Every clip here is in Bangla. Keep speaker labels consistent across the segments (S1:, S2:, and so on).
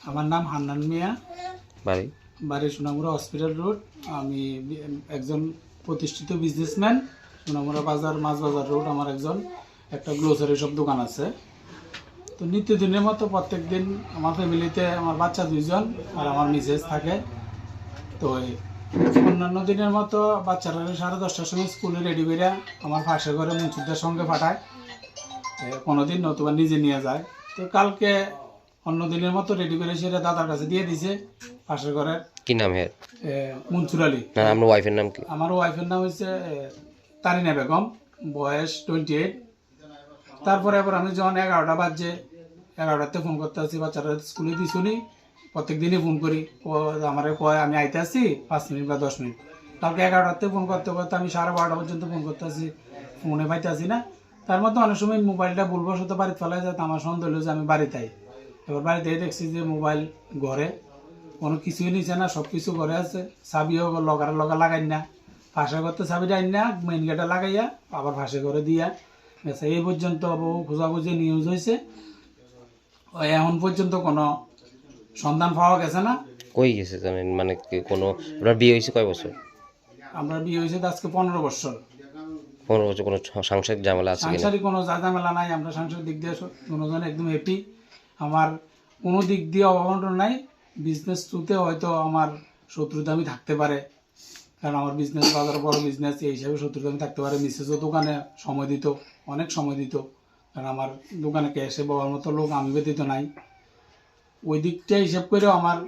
S1: আমার নাম হান্নান মিয়া।
S2: বাড়ি?
S1: বাড়ি সোনামুড়া হসপিটাল রোড। আমি একজন প্রতিষ্ঠিত বিজনেসম্যান সোনামুড়া বাজার মাছ বাজার রোড আমার একজন একটা গ্লোসারি সব দোকান আছে। তো নিত্যদিনের মতো প্রত্যেক দিন আমার ফ্যামিলিতে আমার বাচ্চা দুইজন আর আমার মিসেস থাকে। তো অন্যান্য দিনের মতো বাচ্চারা সাড়ে দশটার সময় স্কুলে রেডি করে আমার পাশে ঘরে মুন্সিদের সঙ্গে পাঠায়। এ, কোনোদিন নতুবা নিজে নিয়ে যায়। তো কালকে অন্য দিনের মতো রেডি করে সেটা দাদার কাছে দিয়ে দিছে পাশের ঘরের।
S2: কি নাম হের
S1: মনসুর আলী।
S2: না আপনার ওয়াইফের নাম কি?
S1: আমার ওয়াইফের নাম হচ্ছে তারিনা বেগম বয়স টোয়েন্টি এইট তারপরে আবার আমি যখন এগারোটা বাজছে এগারোটাতে ফোন করতে আসি বাচ্চারা স্কুলে দিয়ে শুনি প্রত্যেক দিনই ফোন করি। ও আমার কয় আমি আইতে আসি পাঁচ মিনিট বা দশ মিনিট। কালকে এগারোটাতে ফোন করতে করতে আমি সাড়ে বারোটা পর্যন্ত ফোন করতে আসি ফোনে পাইতে আসি না। তার মধ্যে অনেক সময় মোবাইলটা বলব ভুলবশত বাড়িতে ফেলা যায় আমার সন্দেহ হলো যে আমি বাড়িতে আই। এবার বাড়িতে দেখছি যে মোবাইল ঘরে কোনো কিছুই নিছে না সব কিছু ঘরে আছে। চাবিও লগার লগা লাগাই না। ফাঁসে করতে চাবিটা আইন না মেইন গেটে লাগাইয়া আবার ফাঁসে করে দিয়া। গেছে এই পর্যন্ত বহু খোঁজাখুঁজি নিউজ হয়েছে এখন পর্যন্ত কোনো সন্ধান পাওয়া গেছে না।
S2: কই গেছে জানেন? মানে কোনো আপনার বিয়ে হয়েছে কয় বছর?
S1: আমরা বিয়ে হয়েছে আজকে পনেরো বছর।
S2: পনেরো বছর কোনো সাংসারিক ঝামেলা আছে কিনা?
S1: সাংসারিক কোনো ঝামেলা নাই আমরা সাংসারিক দিক দিয়ে দুজন একদম হ্যাপি আমার কোনো দিক দিয়ে অভাবন নাই বিজনেস থ্রুতে হয়তো আমার শত্রুতা আমি থাকতে পারে। কারণ আমার বিজনেস বাজার বড় বিজনেস এই হিসাবে শত্রুতা আমি থাকতে পারে। মিসেসও দোকানে সময় দিত, অনেক সময় দিত। কারণ আমার দোকানে ক্যাশে বলার মতো লোক আমি ব্যতীত নাই। ওই দিকটা হিসাব করেও আমার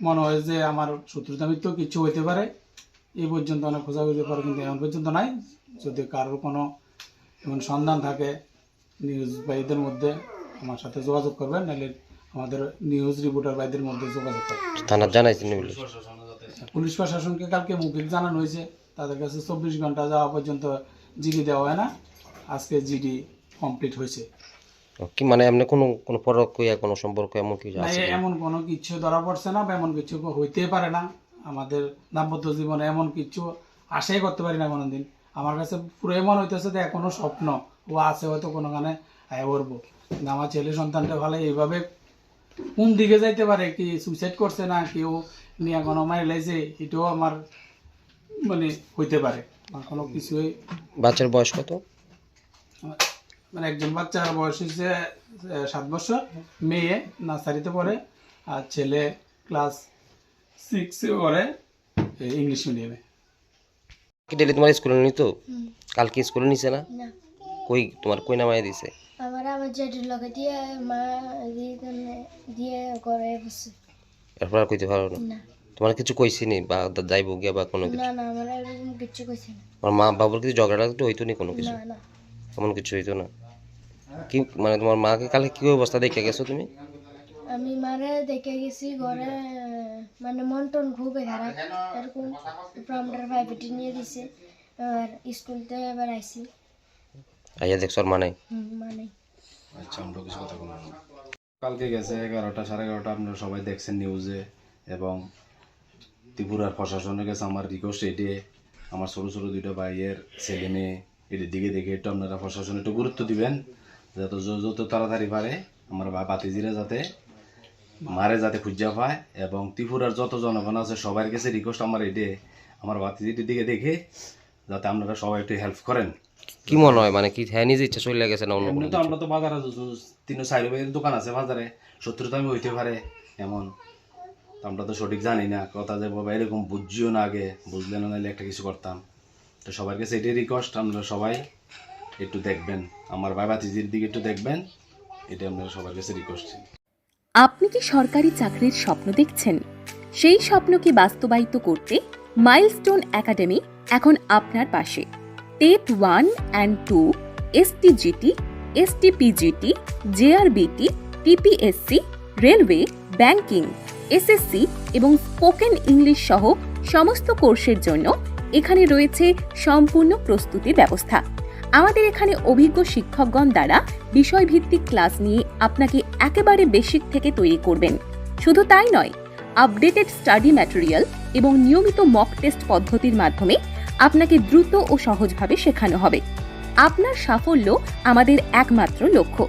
S1: মনে হয় যে আমার শত্রুতা তো কিছু হইতে পারে। এই পর্যন্ত অনেক খোঁজা হইতে পারে কিন্তু এখন পর্যন্ত নাই। যদি কারোর কোনো এমন সন্ধান থাকে নিউজ ভাইদের মধ্যে আমার সাথে যোগাযোগ করবেন নাহলে আমাদের নিউজ রিপোর্টার ভাইদের মধ্যে যোগাযোগ করবেন।
S2: থানার জানাইছেন পুলিশ
S1: পুলিশ প্রশাসনকে কালকে মৌখিক জানানো হয়েছে তাদের কাছে চব্বিশ ঘণ্টা যাওয়া পর্যন্ত জিডি দেওয়া হয় না আজকে জিডি কমপ্লিট হয়েছে।
S2: কি মানে এমনি কোনো কোনো পরকিয়া কোনো সম্পর্ক এমন কিছু আছে
S1: এমন কোনো কিছু ধরা পড়ছে না বা এমন কিছু হইতে পারে না। আমাদের দাম্পত্য জীবনে এমন কিছু আশাই করতে পারি না কোনোদিন। আমার কাছে পুরো এমন হইতেছে যে এখনও স্বপ্ন ও আছে হয়তো কোনোখানে আয় করব আমার ছেলে সন্তানটা ভালো এইভাবে কোন দিকে যাইতে পারে কি সুইসাইড করছে না কেউ নিয়ে কোনো মারি লাইছে এটাও আমার মানে হইতে পারে আমার কোনো কিছুই।
S2: বাচ্চার বয়স কত?
S1: মানে একজন বাচ্চার বয়স হচ্ছে সাত বছর মেয়ে নার্সারিতে পড়ে আর ছেলে ক্লাস সিক্সে পড়ে ইংলিশ মিডিয়ামে
S2: কি ডেলি তোমার স্কুলে নিত? কালকে স্কুলে নিছে না?
S3: না।
S2: কই তোমার কই নামাই দিছে?
S3: আমার আমার জেঠির লগে দিয়ে মা দিয়ে করে বসে।
S2: এরপর আর কইতে পারো না? তোমার কিছু কইছিনি বা যাইবো গিয়া বা কোনো কিছু?
S3: না না আমার এরকম কিচ্ছু কইছে না।
S2: আমার মা বাবুর কিছু ঝগড়া তো হইতো নি কোনো কিছু?
S3: না না।
S2: এমন কিছু হইতো না? কি মানে তোমার মাকে কালকে কি অবস্থা দেখে গেছো তুমি?
S3: আমি মারে দেখে গেছি ঘরে মানে মন টন খুবই খারাপ। এরকম প্রমটার ভাইবিটি নিয়ে দিছে। আর স্কুলতে এবার আইসি
S2: আইয়া দেখছ আর মানে
S3: হুম, মানে
S4: কালকে গেছে এগারোটা সাড়ে এগারোটা আপনারা সবাই দেখছেন নিউজে এবং ত্রিপুরার প্রশাসনের কাছে আমার রিকোয়েস্ট এটে। আমার ছোটো ছোটো দুইটা ভাইয়ের ছেলে মেয়ে এটির দিকে দেখে একটু আপনারা প্রশাসন একটু গুরুত্ব দিবেন যাতে যত তাড়াতাড়ি পারে আমার বা বাতিজিরা যাতে মারে যাতে খুঁজা পায় এবং ত্রিপুরার যত জনগণ আছে সবার কাছে রিকোয়েস্ট আমার এটে। আমার বাতিজিটির দিকে দেখে যাতে আপনারা সবাই একটু হেল্প করেন।
S2: কি মনে হয়? মানে কি হ্যাঁ নিজে ইচ্ছা চলে গেছে না অন্য কোনো
S4: তো আমরা তো বাজারে তিন চারি ভাইয়ের দোকান আছে বাজারে। শত্রুতা আমি হইতে পারে এমন। তো আমরা তো সঠিক জানি না কথা যে বাবা এরকম বুঝিও না আগে বুঝলে না নাহলে একটা কিছু করতাম। তো সবার কাছে এটাই রিকোয়েস্ট আপনারা সবাই একটু দেখবেন। আমার ভাই ভাতিজির দিকে একটু দেখবেন এটা আপনারা সবার কাছে রিকোয়েস্ট
S5: আপনি কি সরকারি চাকরির স্বপ্ন দেখছেন? সেই স্বপ্নকে বাস্তবায়িত করতে মাইলস্টোন একাডেমি এখন আপনার পাশে। TET one and two STGT STPGT JRBT TPSC railway banking SSC এবং স্পোকেন ইংলিশ সহ সমস্ত কোর্সের জন্য এখানে রয়েছে সম্পূর্ণ প্রস্তুতি ব্যবস্থা। আমাদের এখানে অভিজ্ঞ শিক্ষকগণ দ্বারা বিষয়ভিত্তিক ক্লাস নিয়ে আপনাকে একেবারে বেসিক থেকে তৈরি করবেন। শুধু তাই নয় আপডেটেড স্টাডি ম্যাটেরিয়াল এবং নিয়মিত মক টেস্ট পদ্ধতির মাধ্যমে আপনাকে দ্রুত ও সহজভাবে শেখানো হবে। আপনার সাফল্য আমাদের একমাত্র লক্ষ্য।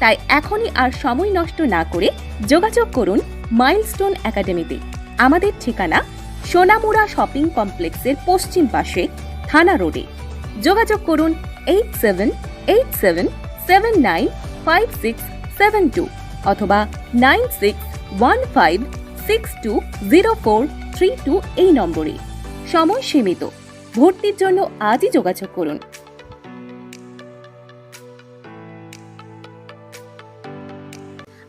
S5: তাই এখনই আর সময় নষ্ট না করে যোগাযোগ করুন মাইলস্টোন একাডেমিতে। আমাদের ঠিকানা সোনামুড়া শপিং কমপ্লেক্সের পশ্চিম পাশে, থানা রোডে। যোগাযোগ করুন eight seven eight seven seven nine five six seven two অথবা nine six one five six two zero four three two এই নম্বরে। সময় সীমিত। ভর্তির জন্য আজই যোগাযোগ করুন।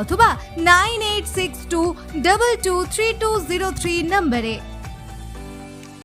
S6: অথবা nine eight six two double two three two zero three নম্বরে।